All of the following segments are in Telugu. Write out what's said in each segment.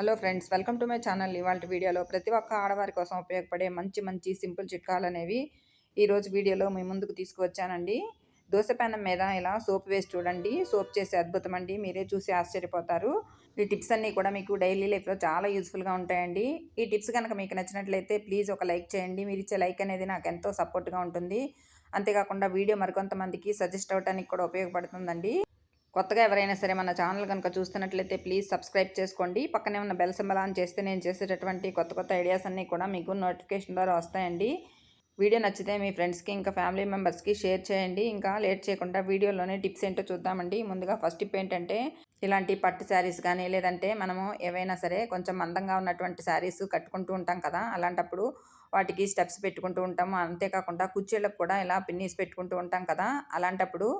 Hello friends welcome to my channel. ఇవాళ వీడియోలో ప్రతి ఒక్క ఆడవారి కోసం ఉపయోగపడే మంచి మంచి సింపుల్ చిట్కాలు అనేవి ఈరోజు వీడియోలో మీ ముందుకు తీసుకువచ్చానండి. దోశ మీద ఇలా సోప్ వేసి చూడండి. సోప్ చేసే అద్భుతం అండి. మీరే చూసి ఆశ్చర్యపోతారు. ఈ టిప్స్ అన్నీ కూడా మీకు డైలీ లైఫ్లో చాలా యూస్ఫుల్గా ఉంటాయండి. ఈ టిప్స్ కనుక మీకు నచ్చినట్లయితే ప్లీజ్ ఒక లైక్ చేయండి. మీరు ఇచ్చే లైక్ అనేది నాకు ఎంతో సపోర్ట్గా ఉంటుంది. అంతేకాకుండా వీడియో మరికొంతమందికి సజెస్ట్ అవ్వడానికి కూడా ఉపయోగపడుతుందండి. కొత్తగా ఎవరైనా సరే మన ఛానల్ కనుక చూస్తున్నట్లయితే ప్లీజ్ సబ్స్క్రైబ్ చేసుకోండి. పక్కనే ఉన్న బెల్ సింబల్ ఆన్ చేస్తే నేను చేసేటటువంటి కొత్త కొత్త ఐడియాస్ అన్నీ కూడా మీకు నోటిఫికేషన్ ద్వారా వస్తాయండి. వీడియో నచ్చితే మీ ఫ్రెండ్స్కి ఇంకా ఫ్యామిలీ మెంబర్స్కి షేర్ చేయండి. ఇంకా లేట్ చేయకుండా వీడియోలోనే టిప్స్ ఏంటో చూద్దామండి. ముందుగా ఫస్ట్ టిప్ ఏంటంటే ఇలాంటి పట్టు శారీస్ కానీ లేదంటే మనము ఏవైనా సరే కొంచెం మందంగా ఉన్నటువంటి శారీస్ కట్టుకుంటూ ఉంటాం కదా అలాంటప్పుడు వాటికి స్టెప్స్ పెట్టుకుంటూ ఉంటాము. అంతేకాకుండా కుర్చీలకు కూడా ఇలా పిన్నీస్ పెట్టుకుంటూ ఉంటాం కదా అలాంటప్పుడు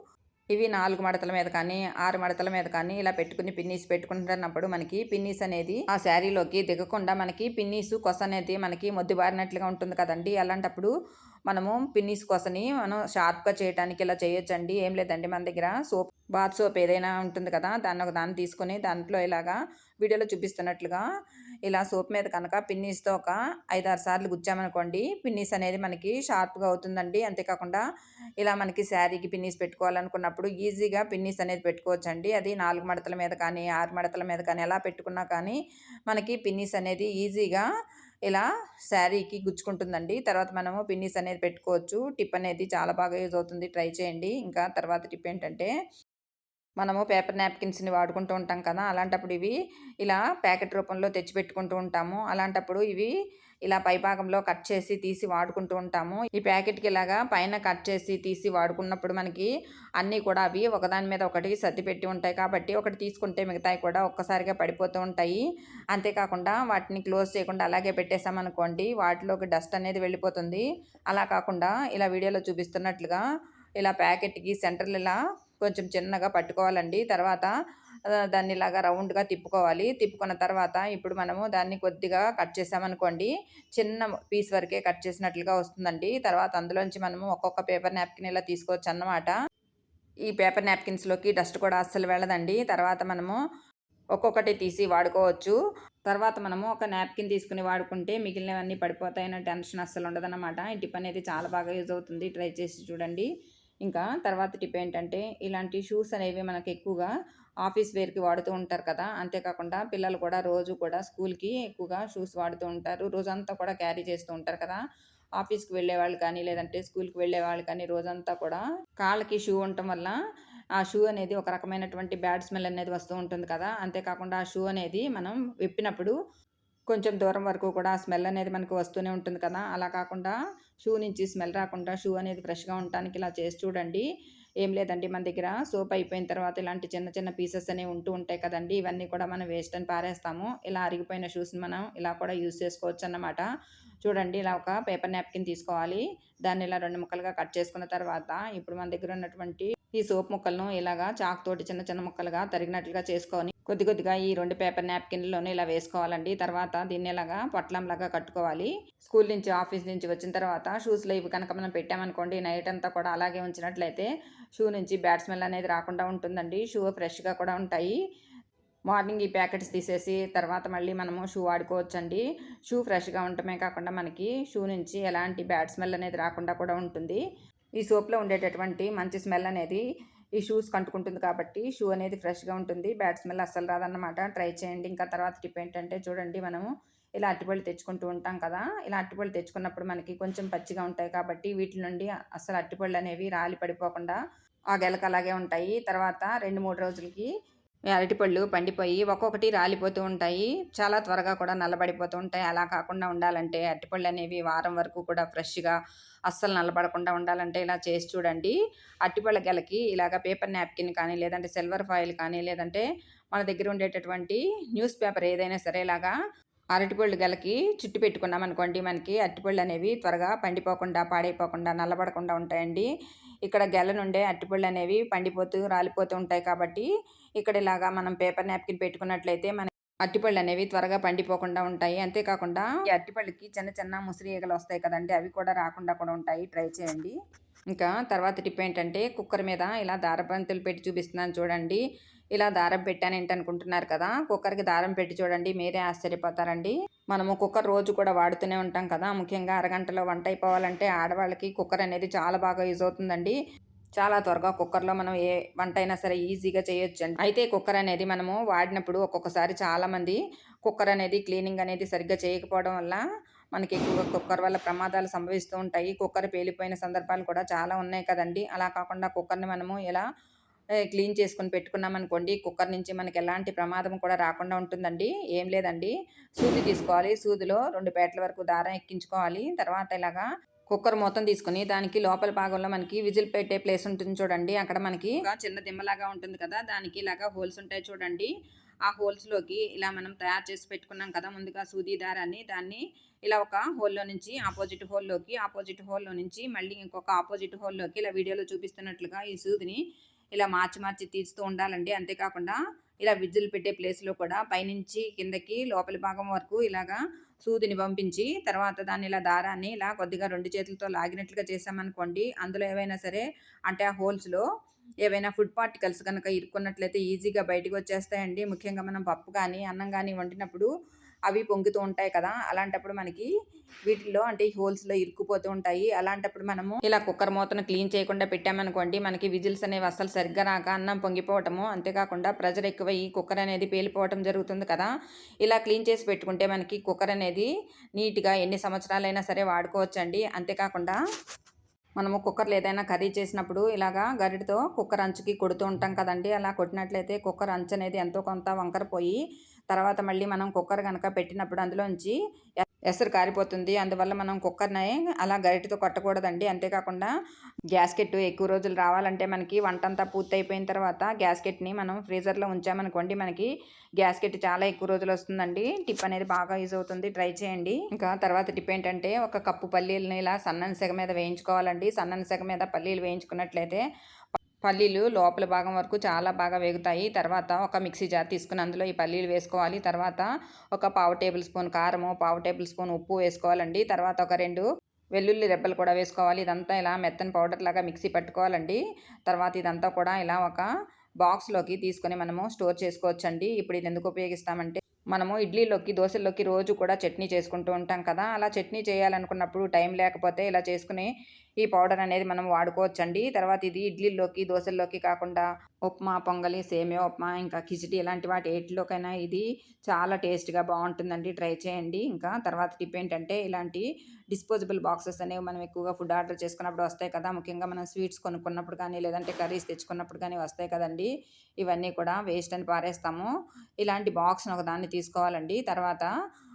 ఇవి నాలుగు మడతల మీద కానీ ఆరు మడతల మీద కానీ ఇలా పెట్టుకుని పిన్నీస్ పెట్టుకుంటున్నప్పుడు మనకి పిన్నీస్ అనేది ఆ శారీలోకి దిగకుండా మనకి పిన్నీసు కొస అనేది మనకి మొద్దుబారినట్లుగా ఉంటుంది కదండి. అలాంటప్పుడు మనము పిన్నీస్ కొసని మనం షార్ప్గా చేయడానికి ఇలా చేయొచ్చండి. ఏం లేదండి మన దగ్గర సోప్ బాత్ సోప్ ఏదైనా ఉంటుంది కదా దాన్ని ఒక దాన్ని తీసుకొని దాంట్లో ఇలాగా వీడియోలో చూపిస్తున్నట్లుగా ఇలా సోప్ మీద కనుక పిన్నీస్తో ఒక ఐదారు సార్లు గుచ్చామనుకోండి పిన్నీస్ అనేది మనకి షార్ప్గా అవుతుందండి. అంతేకాకుండా ఇలా మనకి శారీకి పిన్నీస్ పెట్టుకోవాలనుకున్నప్పుడు ఈజీగా పిన్నీస్ అనేది పెట్టుకోవచ్చండి. అది నాలుగు మడతల మీద కానీ ఆరు మడతల మీద కానీ ఎలా పెట్టుకున్నా కానీ మనకి పిన్నీస్ అనేది ఈజీగా ఇలా శారీకి గుచ్చుకుంటుందండి. తర్వాత మనము పిన్నీస్ అనేది పెట్టుకోవచ్చు. టిప్ అనేది చాలా బాగా యూజ్ అవుతుంది. ట్రై చేయండి. ఇంకా తర్వాత టిప్ ఏంటంటే మనము పేపర్ నాప్కిన్స్ని వాడుకుంటూ ఉంటాం కదా అలాంటప్పుడు ఇవి ఇలా ప్యాకెట్ రూపంలో తెచ్చి పెట్టుకుంటూ ఉంటాము. అలాంటప్పుడు ఇవి ఇలా పైభాగంలో కట్ చేసి తీసి వాడుకుంటూ ఉంటాము. ఈ ప్యాకెట్కి ఇలాగా పైన కట్ చేసి తీసి వాడుకున్నప్పుడు మనకి అన్నీ కూడా అవి ఒకదాని మీద ఒకటి సర్ది పెట్టి ఉంటాయి. కాబట్టి ఒకటి తీసుకుంటే మిగతాయి కూడా ఒక్కసారిగా పడిపోతూ ఉంటాయి. అంతేకాకుండా వాటిని క్లోజ్ చేయకుండా అలాగే పెట్టేసామనుకోండి వాటిలోకి డస్ట్ అనేది వెళ్ళిపోతుంది. అలా కాకుండా ఇలా వీడియోలో చూపిస్తున్నట్లుగా ఇలా ప్యాకెట్కి సెంటర్లు ఇలా కొంచెం చిన్నగా పట్టుకోవాలండి. తర్వాత దాన్ని ఇలాగా రౌండ్గా తిప్పుకోవాలి. తిప్పుకున్న తర్వాత ఇప్పుడు మనము దాన్ని కొద్దిగా కట్ చేసామనుకోండి చిన్న పీస్ వరకే కట్ చేసినట్లుగా వస్తుందండి. తర్వాత అందులోంచి మనము ఒక్కొక్క పేపర్ నాప్కిన్ ఇలా తీసుకోవచ్చు అన్నమాట ఈ పేపర్ నాప్కిన్స్లోకి డస్ట్ కూడా అస్సలు వెళ్ళదండి. తర్వాత మనము ఒక్కొక్కటి తీసి వాడుకోవచ్చు. తర్వాత మనము ఒక నాప్కిన్ తీసుకుని వాడుకుంటే మిగిలినవన్నీ పడిపోతాయన్న టెన్షన్ అస్సలు ఉండదన్నమాట. ఈ టిప్ అనేది చాలా బాగా యూజ్ అవుతుంది. ట్రై చేసి చూడండి. ఇంకా తర్వాత టిప్ ఏంటంటే ఇలాంటి షూస్ అనేవి మనకు ఎక్కువగా ఆఫీస్ వేర్కి వాడుతూ ఉంటారు కదా! అంతేకాకుండా పిల్లలు కూడా రోజు కూడా స్కూల్కి ఎక్కువగా షూస్ వాడుతూ ఉంటారు. రోజంతా కూడా క్యారీ చేస్తూ ఉంటారు కదా! ఆఫీస్కి వెళ్ళే వాళ్ళు కానీ లేదంటే స్కూల్కి వెళ్ళే వాళ్ళు కానీ రోజంతా కూడా కాళ్ళకి షూ ఉండటం వల్ల ఆ షూ అనేది ఒక రకమైనటువంటి బ్యాడ్ స్మెల్ అనేది వస్తూ ఉంటుంది కదా! అంతేకాకుండా ఆ షూ అనేది మనం విప్పినప్పుడు కొంచెం దూరం వరకు కూడా ఆ స్మెల్ అనేది మనకు వస్తూనే ఉంటుంది కదా! అలా కాకుండా షూ నుంచి స్మెల్ రాకుండా షూ అనేది ఫ్రెష్గా ఉండటానికి ఇలా చేసి చూడండి. ఏం లేదండి మన దగ్గర. సోప్ అయిపోయిన తర్వాత ఇలాంటి చిన్న చిన్న పీసెస్ అనేవి ఉంటూ ఉంటాయి కదండి. ఇవన్నీ కూడా మనం వేస్ట్ అని పారేస్తాము. ఇలా అరిగిపోయిన షూస్ని మనం ఇలా కూడా యూస్ చేసుకోవచ్చు అన్నమాట. చూడండి ఇలా ఒక పేపర్ నాప్కిన్ తీసుకోవాలి. దాన్ని ఇలా రెండు ముక్కలుగా కట్ చేసుకున్న తర్వాత ఇప్పుడు మన దగ్గర ఉన్నటువంటి ఈ సోప్ ముక్కలను ఇలాగా చాక్ తోటి చిన్న చిన్న ముక్కలుగా తరిగినట్లుగా చేసుకొని కొద్ది కొద్దిగా ఈ రెండు పేపర్ నాప్కిన్లోనే ఇలా వేసుకోవాలండి. తర్వాత దీన్ని ఇలాగా పొట్లంలాగా కట్టుకోవాలి. స్కూల్ నుంచి ఆఫీస్ నుంచి వచ్చిన తర్వాత షూస్లో ఇవి కనుక మనం పెట్టామనుకోండి నైట్ అంతా కూడా అలాగే ఉంచినట్లయితే షూ నుంచి బ్యాడ్ స్మెల్ అనేది రాకుండా ఉంటుందండి. షూ ఫ్రెష్గా కూడా ఉంటాయి. మార్నింగ్ ఈ ప్యాకెట్స్ తీసేసి తర్వాత మళ్ళీ మనము షూ వాడుకోవచ్చండి. షూ ఫ్రెష్గా ఉండటమే కాకుండా మనకి షూ నుంచి ఎలాంటి బ్యాడ్ స్మెల్ అనేది రాకుండా కూడా ఉంటుంది. ఈ సోప్లో ఉండేటటువంటి మంచి స్మెల్ అనేది ఈ షూస్ కంటుకుంటుంది కాబట్టి షూ అనేది ఫ్రెష్గా ఉంటుంది. బ్యాడ్ స్మెల్ అస్సలు రాదన్నమాట. ట్రై చేయండి. ఇంకా తర్వాత టిప్ ఏంటంటే చూడండి మనము ఇలా అట్టిపళ్ళు తెచ్చుకుంటూ ఉంటాం కదా! ఇలా అట్టిపళ్ళు తెచ్చుకున్నప్పుడు మనకి కొంచెం పచ్చిగా ఉంటాయి కాబట్టి వీటి నుండి అసలు అట్టిపళ్ళు అనేవి రాలి పడిపోకుండా ఆ గెలక అలాగే ఉంటాయి. తర్వాత రెండు మూడు రోజులకి అరటిపళ్ళు పండిపోయి ఒక్కొక్కటి రాలిపోతూ ఉంటాయి. చాలా త్వరగా కూడా నల్లబడిపోతూ ఉంటాయి. అలా కాకుండా ఉండాలంటే అరటిపళ్ళు అనేవి వారం వరకు కూడా ఫ్రెష్గా అస్సలు నల్లబడకుండా ఉండాలంటే ఇలా చేసి చూడండి. అరటిపళ్ళ గెలకి ఇలాగ పేపర్ నాప్కిన్ కానీ లేదంటే సిల్వర్ ఫాయిల్ కానీ లేదంటే మన దగ్గర ఉండేటటువంటి న్యూస్ పేపర్ ఏదైనా సరే ఇలాగా అరటిపళ్ళు గలకి చుట్టు పెట్టుకున్నాం అనుకోండి. మనకి అరటిపళ్ళు అనేవి త్వరగా పండిపోకుండా పాడైపోకుండా నల్లబడకుండా ఉంటాయండి. ఇక్కడ గెల నుండే అరటిపళ్ళు అనేవి పండిపోతూ రాలిపోతూ ఉంటాయి కాబట్టి ఇక్కడ ఇలాగా మనం పేపర్ నాప్కిన్ పెట్టుకున్నట్లయితే మన అరటిపళ్ళు అనేవి త్వరగా పండిపోకుండా ఉంటాయి. అంతేకాకుండా ఈ అరటిపళ్ళకి చిన్న చిన్న ముసిరి ఈగలు వస్తాయి కదండి. అవి కూడా రాకుండా కూడా ఉంటాయి. ట్రై చేయండి. ఇంకా తర్వాత టిప్ ఏంటంటే కుక్కర్ మీద ఇలా దారబంతులు పెట్టి చూపిస్తున్నాను చూడండి. ఇలా దారం పెట్టాను ఏంటనుకుంటున్నారు కదా? కుక్కర్కి దారం పెట్టి చూడండి. మీరే ఆశ్చర్యపోతారండి. మనము కుక్కర్ రోజు కూడా వాడుతూనే ఉంటాం కదా. ముఖ్యంగా అరగంటలో వంట అయిపోవాలంటే ఆడవాళ్ళకి కుక్కర్ అనేది చాలా బాగా యూజ్ అవుతుందండి. చాలా త్వరగా కుక్కర్లో మనం ఏ వంట అయినా సరే ఈజీగా చేయొచ్చు అండి అయితే కుక్కర్ అనేది మనము వాడినప్పుడు ఒక్కొక్కసారి చాలామంది కుక్కర్ అనేది క్లీనింగ్ అనేది సరిగ్గా చేయకపోవడం వల్ల మనకి ఎక్కువగా కుక్కర్ వల్ల ప్రమాదాలు సంభవిస్తూ ఉంటాయి. కుక్కర్ పేలిపోయిన సందర్భాలు కూడా చాలా ఉన్నాయి కదండి. అలా కాకుండా కుక్కర్ని మనము ఎలా క్లీన్ చేసుకుని పెట్టుకున్నాం అనుకోండి కుక్కర్ నుంచి మనకి ఎలాంటి ప్రమాదం కూడా రాకుండా ఉంటుందండి. ఏం లేదండి. సూది తీసుకోవాలి. సూదిలో రెండు పేటల వరకు దారం ఎక్కించుకోవాలి. తర్వాత ఇలాగా కుక్కర్ మొత్తం తీసుకుని దానికి లోపల భాగంలో మనకి విజిల్ పెట్టే ప్లేస్ ఉంటుంది చూడండి. అక్కడ మనకి చిన్న దిమ్మలాగా ఉంటుంది కదా. దానికి ఇలాగా హోల్స్ ఉంటాయి చూడండి. ఆ హోల్స్లోకి ఇలా మనం తయారు చేసి పెట్టుకున్నాం కదా ముందుగా సూది దారాన్ని. దాన్ని ఇలా ఒక హోల్లో నుంచి ఆపోజిట్ హోల్లోకి ఆపోజిట్ హోల్లో నుంచి మళ్ళీ ఇంకొక ఆపోజిట్ హోల్లోకి ఇలా వీడియోలో చూపిస్తున్నట్లుగా ఈ సూదిని ఇలా మార్చి మార్చి తీస్తూ ఉండాలండి. అంతేకాకుండా ఇలా విజిల్ పెట్టే ప్లేస్లో కూడా పైనుంచి కిందకి లోపలి భాగం వరకు ఇలాగా సూదిని పంపించి తర్వాత దాన్ని ఇలా దారాన్ని ఇలా కొద్దిగా రెండు చేతులతో లాగినట్లుగా చేసామనుకోండి అందులో ఏవైనా సరే అంటే ఆ హోల్స్లో ఏవైనా ఫుడ్ పార్టికల్స్ కనుక ఇరుక్కున్నట్లయితే ఈజీగా బయటకు వచ్చేస్తాయండి. ముఖ్యంగా మనం పప్పు కానీ అన్నం కానీ వండినప్పుడు అవి పొంగుతూ ఉంటాయి కదా! అలాంటప్పుడు మనకి వీటిల్లో అంటే హోల్స్లో ఇరుక్కుపోతూ ఉంటాయి. అలాంటప్పుడు మనము ఇలా కుక్కర్ మూతను క్లీన్ చేయకుండా పెట్టామనుకోండి మనకి విజిల్స్ అనేవి అసలు సరిగ్గా రాక అన్నం పొంగిపోవటము. అంతేకాకుండా ప్రెజర్ ఎక్కువ ఈ కుక్కర్ అనేది పేలిపోవటం జరుగుతుంది కదా! ఇలా క్లీన్ చేసి పెట్టుకుంటే మనకి కుక్కర్ అనేది నీట్గా ఎన్ని సంవత్సరాలైనా సరే వాడుకోవచ్చండి. అంతేకాకుండా మనము కుక్కర్లో ఏదైనా కర్రీ చేసినప్పుడు ఇలాగా గరిటతో కుక్కర్ అంచుకి కొడుతూ ఉంటాం కదండి. అలా కొట్టినట్లయితే కుక్కర్ అంచు అనేది ఎంతో కొంత వంకరపోయి తర్వాత మళ్ళీ మనం కుక్కర్ కనుక పెట్టినప్పుడు అందులోంచి ఎసరు కారిపోతుంది. అందువల్ల మనం కుక్కర్ని అలా గరిటతో కొట్టకూడదండి. అంతేకాకుండా గ్యాస్కెట్ ఎక్కువ రోజులు రావాలంటే మనకి వంట అంతా పూర్తి అయిపోయిన తర్వాత గ్యాస్కెట్ని మనం ఫ్రీజర్లో ఉంచామనుకోండి మనకి గ్యాస్కెట్ చాలా ఎక్కువ రోజులు వస్తుందండి. టిప్ అనేది బాగా యూజ్ అవుతుంది. ట్రై చేయండి. ఇంకా తర్వాత టిప్ ఏంటంటే ఒక కప్పు పల్లీలని ఇలా సన్నని సెగ మీద వేయించుకోవాలండి. సన్నని సెగ మీద పల్లీలు వేయించుకున్నట్లయితే పల్లీలు లోపల భాగం వరకు చాలా బాగా వేగుతాయి. తర్వాత ఒక మిక్సీ జార్ తీసుకుని అందులో ఈ పల్లీలు వేసుకోవాలి. తర్వాత ఒక పావు టేబుల్ స్పూన్ కారము పావు టేబుల్ స్పూన్ ఉప్పు వేసుకోవాలండి. తర్వాత ఒక రెండు వెల్లుల్లి రెబ్బలు కూడా వేసుకోవాలి. ఇదంతా ఇలా మెత్తని పౌడర్ లాగా మిక్సీ పట్టుకోవాలండి. తర్వాత ఇదంతా కూడా ఇలా ఒక బాక్స్లోకి తీసుకొని మనము స్టోర్ చేసుకోవచ్చండి. ఇప్పుడు ఇది ఎందుకు ఉపయోగిస్తామంటే మనము ఇడ్లీలోకి దోశల్లోకి రోజు కూడా చట్నీ చేసుకుంటూ ఉంటాం కదా. అలా చట్నీ చేయాలనుకున్నప్పుడు టైం లేకపోతే ఇలా చేసుకుని ఈ పౌడర్ అనేది మనం వాడుకోవచ్చండి. తర్వాత ఇది ఇడ్లీలోకి దోశల్లోకి కాకుండా ఉప్మా పొంగలి సేమియా ఉప్మా ఇంకా కిచిడి ఇలాంటి వాటి ఏటిలోకైనా ఇది చాలా టేస్ట్గా బాగుంటుందండి. ట్రై చేయండి. ఇంకా తర్వాత టిప్ ఏంటంటే ఇలాంటి డిస్పోజబుల్ బాక్సెస్ అనేవి మనం ఎక్కువగా ఫుడ్ ఆర్డర్ చేసుకున్నప్పుడు వస్తాయి కదా. ముఖ్యంగా మనం స్వీట్స్ కొనుక్కున్నప్పుడు కానీ లేదంటే కర్రీస్ తెచ్చుకున్నప్పుడు కానీ వస్తాయి కదండి. ఇవన్నీ కూడా వేస్ట్ అని పారేస్తాము. ఇలాంటి బాక్స్ని ఒక దాన్ని తీసుకోవాలండి. తర్వాత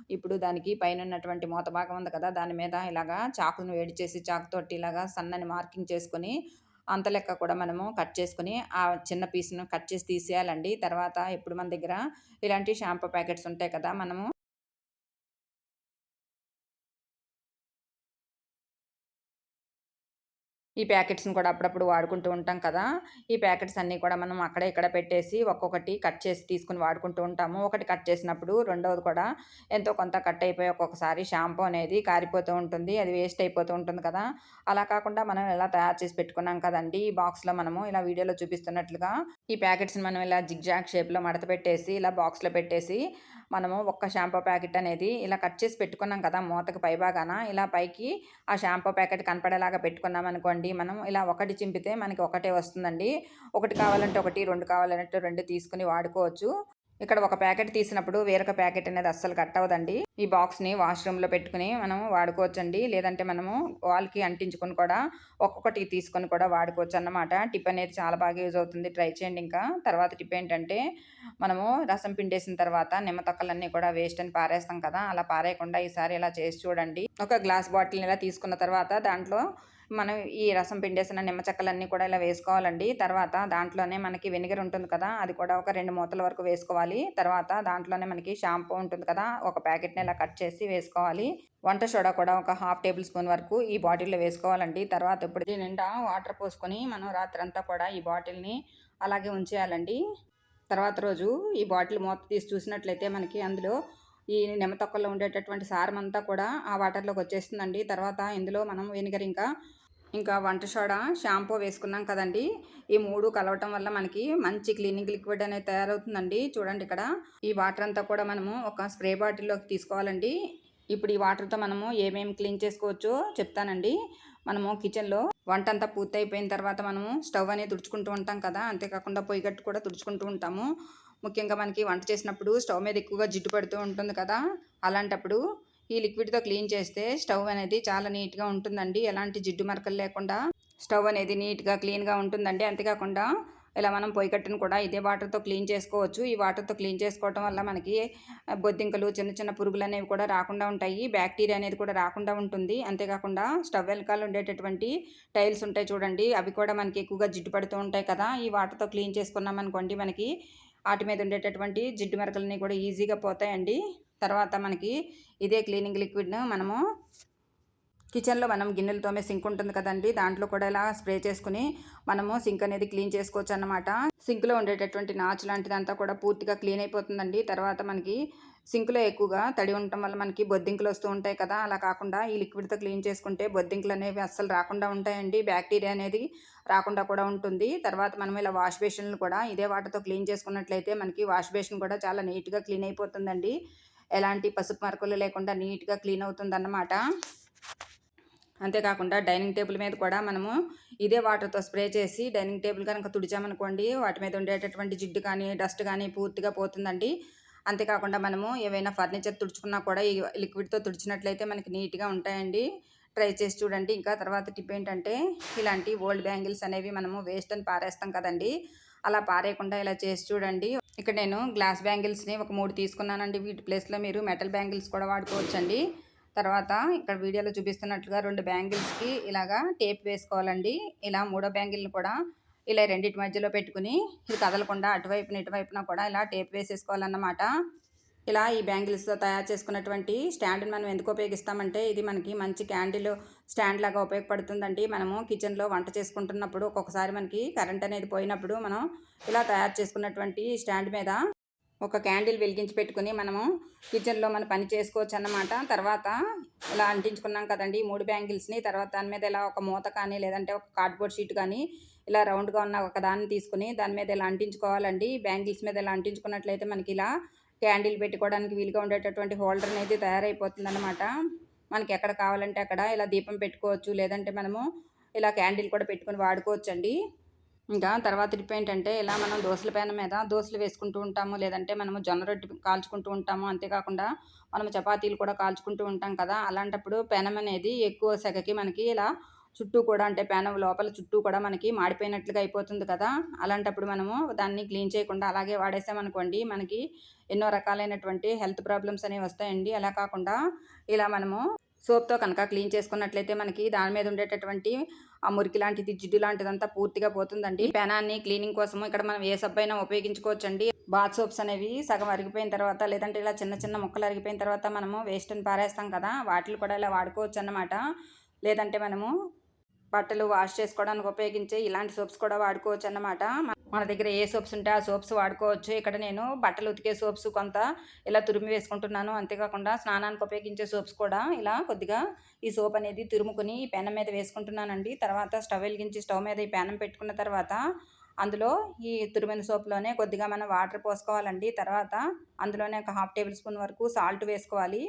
ఇప్పుడు దానికి పైన ఉన్నటువంటి మూత భాగం ఉంది కదా దాని మీద ఇలాగా చాకును వేడి చేసి చాకుతోటి ఇలాగా సన్నని మార్కింగ్ చేసుకొని అంత లెక్క కూడా మనము కట్ చేసుకుని ఆ చిన్న పీస్ను కట్ చేసి తీసేయాలండి. తర్వాత ఇప్పుడు మన దగ్గర ఇలాంటి షాంపూ ప్యాకెట్స్ ఉంటాయి కదా మనము ఈ ప్యాకెట్స్ని కూడా అప్పుడప్పుడు వాడుకుంటూ ఉంటాం కదా! ఈ ప్యాకెట్స్ అన్నీ కూడా మనం అక్కడ ఇక్కడ పెట్టేసి ఒక్కొక్కటి కట్ చేసి తీసుకుని వాడుకుంటూ ఉంటాము. ఒకటి కట్ చేసినప్పుడు రెండవది కూడా ఎంతో కొంత కట్ అయిపోయి ఒక్కొక్కసారి షాంపూ అనేది కారిపోతూ ఉంటుంది. అది వేస్ట్ అయిపోతూ ఉంటుంది కదా! అలా కాకుండా మనం ఇలా తయారు చేసి పెట్టుకున్నాం కదండి! ఈ బాక్స్లో మనము ఇలా వీడియోలో చూపిస్తున్నట్లుగా ఈ ప్యాకెట్స్ని మనం ఇలా జిగ్జాగ్ షేప్లో మడత పెట్టేసి ఇలా బాక్స్లో పెట్టేసి మనము ఒక్క షాంపూ ప్యాకెట్ అనేది ఇలా కట్ చేసి పెట్టుకున్నాం కదా మూతకు పైభాగాన ఇలా పైకి ఆ షాంపూ ప్యాకెట్ కనపడేలాగా పెట్టుకున్నాం అనుకోండి మనం ఇలా ఒకటి చింపితే మనకి ఒకటే వస్తుందండి. ఒకటి కావాలంటే ఒకటి రెండు కావాలంటే రెండు తీసుకుని వాడుకోవచ్చు. ఇక్కడ ఒక ప్యాకెట్ తీసినప్పుడు వేరొక ప్యాకెట్ అనేది అస్సలు కట్ అవ్వదండి. ఈ బాక్స్ని వాష్రూమ్లో పెట్టుకుని మనం వాడుకోవచ్చండి. లేదంటే మనము వాల్కి అంటించుకొని కూడా ఒక్కొక్కటి తీసుకొని కూడా వాడుకోవచ్చు అన్నమాట. టిప్ అనేది చాలా బాగా యూజ్ అవుతుంది. ట్రై చేయండి ఇంకా. తర్వాత టిప్ ఏంటంటే మనము రసం పిండేసిన తర్వాత నిమ్మతొక్కలన్నీ కూడా వేస్ట్ అని పారేస్తాం కదా. అలా పారేయకుండా ఈసారి ఇలా చేసి చూడండి. ఒక గ్లాస్ బాటిల్ ఇలా తీసుకున్న తర్వాత దాంట్లో మనం ఈ రసం పిండేసిన నిమ్మ చెక్కలన్నీ కూడా ఇలా వేసుకోవాలండి. తర్వాత దాంట్లోనే మనకి వెనిగర్ ఉంటుంది కదా అది కూడా ఒక రెండు మూతల వరకు వేసుకోవాలి. తర్వాత దాంట్లోనే మనకి షాంపూ ఉంటుంది కదా ఒక ప్యాకెట్ని ఇలా కట్ చేసి వేసుకోవాలి. వంట సోడా కూడా ఒక హాఫ్ టేబుల్ స్పూన్ వరకు ఈ బాటిల్లో వేసుకోవాలండి. తర్వాత ఇప్పుడు నిండా వాటర్ పోసుకొని మనం రాత్రంతా కూడా ఈ బాటిల్ని అలాగే ఉంచేయాలండి. తర్వాత రోజు ఈ బాటిల్ మూత తీసి చూసినట్లయితే మనకి అందులో ఈ నిమ్మతొక్కల్లో ఉండేటటువంటి సారం అంతా కూడా ఆ వాటర్లోకి వచ్చేస్తుందండి. తర్వాత ఇందులో మనం వెనిగర్ ఇంకా ఇంకా వంట సోడా షాంపూ వేసుకున్నాం కదండి. ఈ మూడు కలవటం వల్ల మనకి మంచి క్లీనింగ్ లిక్విడ్ అనేది తయారవుతుందండి. చూడండి ఇక్కడ. ఈ వాటర్ అంతా కూడా మనము ఒక స్ప్రే బాటిల్లోకి తీసుకోవాలండి. ఇప్పుడు ఈ వాటర్తో మనము ఏమేమి క్లీన్ చేసుకోవచ్చో చెప్తానండి. మనము కిచెన్లో వంట అంతా పూర్తి అయిపోయిన తర్వాత మనము స్టవ్ అనేది తుడుచుకుంటూ ఉంటాం కదా. అంతేకాకుండా పొయ్యి గట్టు కూడా తుడుచుకుంటూ ఉంటాము. ముఖ్యంగా మనకి వంట చేసినప్పుడు స్టవ్ మీద ఎక్కువగా జిడ్డు పడుతూ ఉంటుంది కదా అలాంటప్పుడు ఈ లిక్విడ్తో క్లీన్ చేస్తే స్టవ్ అనేది చాలా నీట్గా ఉంటుందండి. ఎలాంటి జిడ్డు మరకలు లేకుండా స్టవ్ అనేది నీట్గా క్లీన్గా ఉంటుందండి. అంతేకాకుండా ఇలా మనం పొయ్యి కట్టును కూడా ఇదే వాటర్తో క్లీన్ చేసుకోవచ్చు. ఈ వాటర్తో క్లీన్ చేసుకోవటం వల్ల మనకి బొద్దింకలు చిన్న చిన్న పురుగులు అనేవి కూడా రాకుండా ఉంటాయి. బ్యాక్టీరియా అనేది కూడా రాకుండా ఉంటుంది. అంతేకాకుండా స్టవ్ వెనకాల ఉండేటటువంటి టైల్స్ ఉంటాయి చూడండి. అవి కూడా మనకి ఎక్కువగా జిడ్డు పడుతూ ఉంటాయి కదా. ఈ వాటర్తో క్లీన్ చేసుకున్నాం అనుకోండి మనకి వాటి మీద ఉండేటటువంటి జిడ్డు మెరకలన్నీ కూడా ఈజీగా పోతాయండి. తర్వాత మనకి ఇదే క్లీనింగ్ లిక్విడ్ను మనము కిచెన్లో మనం గిన్నెలు తోమే సింక్ ఉంటుంది కదండి. దాంట్లో కూడా ఇలా స్ప్రే చేసుకుని మనము సింక్ అనేది క్లీన్ చేసుకోవచ్చు అనమాట సింక్లో ఉండేటటువంటి నాచు లాంటిదంతా కూడా పూర్తిగా క్లీన్ అయిపోతుందండి. తర్వాత మనకి సింక్లో ఎక్కువగా తడి ఉండటం వల్ల మనకి బొద్దింకలు వస్తూ ఉంటాయి కదా అలా కాకుండా ఈ లిక్విడ్తో క్లీన్ చేసుకుంటే బొద్దింకలు అనేవి అస్సలు రాకుండా ఉంటాయండి. బ్యాక్టీరియా అనేది రాకుండా కూడా ఉంటుంది. తర్వాత మనం ఇలా వాష్ బేషన్లు కూడా ఇదే వాటర్తో క్లీన్ చేసుకున్నట్లయితే మనకి వాష్ బేషన్ కూడా చాలా నీట్గా క్లీన్ అయిపోతుందండి. ఎలాంటి పసుపు మరకలు లేకుండా నీట్గా క్లీన్ అవుతుందన్నమాట. అంతేకాకుండా డైనింగ్ టేబుల్ మీద కూడా మనము ఇదే వాటర్తో స్ప్రే చేసి డైనింగ్ టేబుల్ కనుక తుడిచామనుకోండి వాటి మీద ఉండేటటువంటి జిడ్డు కానీ డస్ట్ కానీ పూర్తిగా పోతుందండి. అంతేకాకుండా మనము ఏవైనా ఫర్నిచర్ తుడుచుకున్నా కూడా ఈ లిక్విడ్తో తుడిచినట్లయితే మనకి నీట్గా ఉంటాయండి. ట్రై చేసి చూడండి. ఇంకా తర్వాత టిప్ ఏంటంటే ఇలాంటి ఓల్డ్ బ్యాంగిల్స్ అనేవి మనము వేస్ట్ అని పారేస్తాం కదండి. అలా పారేయకుండా ఇలా చేసి చూడండి. ఇక్కడ నేను గ్లాస్ బ్యాంగిల్స్ని ఒక మూడు తీసుకున్నానండి. వీటి ప్లేస్లో మీరు మెటల్ బ్యాంగిల్స్ కూడా వాడుకోవచ్చండి. తర్వాత ఇక్కడ వీడియోలో చూపిస్తున్నట్లుగా రెండు బ్యాంగిల్స్కి ఇలాగా టేప్ వేసుకోవాలండి. ఇలా మూడో బ్యాంగిల్ని కూడా ఇలా రెండింటి మధ్యలో పెట్టుకుని ఇది కదలకుండా అటువైపున ఇటువైపున కూడా ఇలా టేప్ వేసేసుకోవాలన్నమాట. ఇలా ఈ బ్యాంగిల్స్తో తయారు చేసుకున్నటువంటి స్టాండ్ని మనం ఎందుకు ఉపయోగిస్తామంటే ఇది మనకి మంచి క్యాండిల్ స్టాండ్ లాగా ఉపయోగపడుతుందండి. మనము కిచెన్లో వంట చేసుకుంటున్నప్పుడు ఒక్కొక్కసారి మనకి కరెంట్ అనేది పోయినప్పుడు మనం ఇలా తయారు చేసుకున్నటువంటి స్టాండ్ మీద ఒక క్యాండిల్ వెలిగించి పెట్టుకుని మనము కిచెన్లో మన పని చేసుకోవచ్చు అన్నమాట తర్వాత ఇలా అంటించుకున్నాం కదండి మూడు బ్యాంగిల్స్ని. తర్వాత దాని మీద ఇలా ఒక మూత కానీ లేదంటే ఒక కార్డ్బోర్డ్ షీట్ కానీ ఇలా రౌండ్గా ఉన్న ఒక దాన్ని తీసుకుని దాని మీద ఇలా అంటించుకోవాలండి బ్యాంగిల్స్ మీద ఇలా అంటించుకున్నట్లయితే మనకి ఇలా క్యాండిల్ పెట్టుకోవడానికి వీలుగా ఉండేటటువంటి హోల్డర్ అనేది తయారైపోతుంది అనమాట మనకి ఎక్కడ కావాలంటే అక్కడ ఇలా దీపం పెట్టుకోవచ్చు లేదంటే మనము ఇలా క్యాండిల్ కూడా పెట్టుకొని వాడుకోవచ్చు అండి ఇంకా తర్వాత టిప్ ఏంటంటే ఇలా మనం దోశల పైన మీద దోశలు వేసుకుంటూ ఉంటాము లేదంటే మనము జొన్న రొట్టె కాల్చుకుంటూ ఉంటాము అంతేకాకుండా మనం చపాతీలు కూడా కాల్చుకుంటూ ఉంటాం కదా అలాంటప్పుడు పెనం అనేది ఎక్కువ సెగకి మనకి ఇలా చుట్టూ కూడా అంటే పేనం లోపల చుట్టూ కూడా మనకి మాడిపోయినట్లుగా అయిపోతుంది కదా. అలాంటప్పుడు మనము దాన్ని క్లీన్ చేయకుండా అలాగే వాడేసామనుకోండి మనకి ఎన్నో రకాలైనటువంటి హెల్త్ ప్రాబ్లమ్స్ అనేవి వస్తాయండి. అలా కాకుండా ఇలా మనము సోప్తో కనుక క్లీన్ చేసుకున్నట్లయితే మనకి దాని మీద ఉండేటటువంటి ఆ మురికి లాంటిది జిడ్డు లాంటిదంతా పూర్తిగా పోతుందండి. పెనాన్ని క్లీనింగ్ కోసం ఇక్కడ మనం ఏ సబ్బు అయినా ఉపయోగించుకోవచ్చండి. బాత్ సోప్స్ అనేవి సగం అరిగిపోయిన తర్వాత లేదంటే ఇలా చిన్న చిన్న ముక్కలు అరిగిపోయిన తర్వాత మనము వేస్ట్ని పారేస్తాం కదా వాటిని కూడా ఇలా వాడుకోవచ్చు అన్నమాట లేదంటే మనము బట్టలు వాష్ చేసుకోవడానికి ఉపయోగించే ఇలాంటి సోప్స్ కూడా వాడుకోవచ్చు అన్నమాట. మన దగ్గర ఏ సోప్స్ ఉంటే ఆ సోప్స్ వాడుకోవచ్చు. ఇక్కడ నేను బట్టలు ఉతికే సోప్స్ కొంత ఇలా తురిమి వేసుకుంటున్నాను. అంతేకాకుండా స్నానానికి ఉపయోగించే సోప్స్ కూడా ఇలా కొద్దిగా ఈ సోప్ అనేది తురుముకుని ఈ పెనం మీద వేసుకుంటున్నానండి. తర్వాత స్టవ్ వెలిగించి స్టవ్ మీద ఈ పెనం పెట్టుకున్న తర్వాత అందులో ఈ తురిమిన సోప్లోనే కొద్దిగా మనం వాటర్ పోసుకోవాలండి. తర్వాత అందులోనే ఒక హాఫ్ టేబుల్ స్పూన్ వరకు సాల్ట్ వేసుకోవాలి.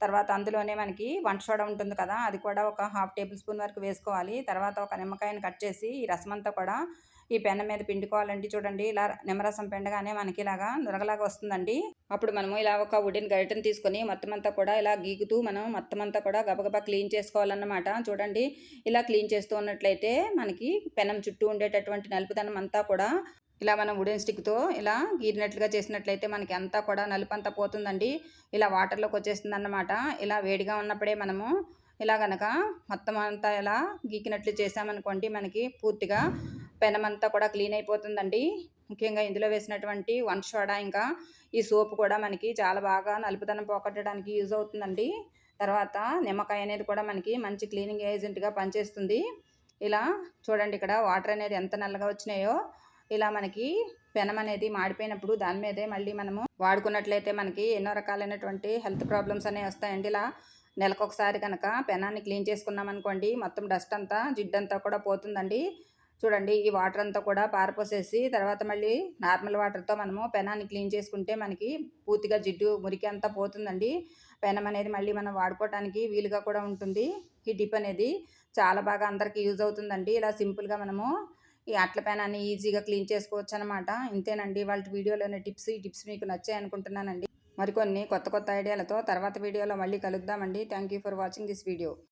తర్వాత అందులోనే మనకి వంట సోడా ఉంటుంది కదా అది కూడా ఒక హాఫ్ టేబుల్ స్పూన్ వరకు వేసుకోవాలి. తర్వాత ఒక నిమ్మకాయని కట్ చేసి ఈ రసం అంతా కూడా ఈ పెన్న మీద పిండుకోవాలండి చూడండి. ఇలా నిమ్మరసం పిండగానే మనకి ఇలాగా నురగలాగా వస్తుందండి. అప్పుడు మనము ఇలా ఒక వుడెన్ గరిటను తీసుకొని మొత్తం అంతా కూడా ఇలా గీకుతూ మనం మొత్తం అంతా కూడా గబగబా క్లీన్ చేసుకోవాలన్నమాట. చూడండి ఇలా క్లీన్ చేస్తూ ఉన్నట్లయితే మనకి పెనం చుట్టూ ఉండేటటువంటి నలుపుదనం అంతా కూడా ఇలా మనం వుడెన్ స్టిక్తో ఇలా గీరినట్లుగా చేసినట్లయితే మనకి అంతా కూడా నలుపు అంతా పోతుందండి. ఇలా వాటర్లోకి వచ్చేస్తుంది అన్నమాట ఇలా వేడిగా ఉన్నప్పుడే మనము ఇలా కనుక మొత్తం అంతా ఇలా గీకినట్లు చేసామనుకోండి మనకి పూర్తిగా పెనం అంతా కూడా క్లీన్ అయిపోతుందండి. ముఖ్యంగా ఇందులో వేసినటువంటి వన్ సోడా ఇంకా ఈ సోప్ కూడా మనకి చాలా బాగా నలుపుదనం పోగొట్టడానికి యూజ్ అవుతుందండి. తర్వాత నిమ్మకాయ అనేది కూడా మనకి మంచి క్లీనింగ్ ఏజెంట్గా పనిచేస్తుంది. ఇలా చూడండి ఇక్కడ వాటర్ అనేది ఎంత నల్లగా వచ్చినాయో ఇలా మనకి పెనం అనేది మాడిపోయినప్పుడు దాని మీదే మళ్ళీ మనము వాడుకున్నట్లయితే మనకి ఎన్నో రకాలైనటువంటి హెల్త్ ప్రాబ్లమ్స్ అనేవి వస్తాయండి. ఇలా నెలకొకసారి కనుక పెనాన్ని క్లీన్ చేసుకున్నాం అనుకోండి మొత్తం డస్ట్ అంతా జిడ్డంతా కూడా పోతుందండి. చూడండి ఈ వాటర్ అంతా కూడా పారపోసేసి తర్వాత మళ్ళీ నార్మల్ వాటర్తో మనము పెనాన్ని క్లీన్ చేసుకుంటే మనకి పూర్తిగా జిడ్డు మురికి అంతా పోతుందండి. పెనం అనేది మళ్ళీ మనం వాడుకోవడానికి వీలుగా కూడా ఉంటుంది. ఈ డిప్ అనేది చాలా బాగా అందరికీ యూజ్ అవుతుందండి. ఇలా సింపుల్గా మనము ఈ అట్ల ప్యానాన్ని ఈజీగా క్లీన్ చేసుకోవచ్చు అనమాట ఇంతేనండి వాళ్ళ వీడియోలోని టిప్స్ ఈ టిప్స్ మీకు నచ్చాయి అనుకుంటున్నానండి. మరికొన్ని కొత్త కొత్త ఐడియాలతో తర్వాత వీడియోలో మళ్ళీ కలుద్దామండి. Thank you for watching this video.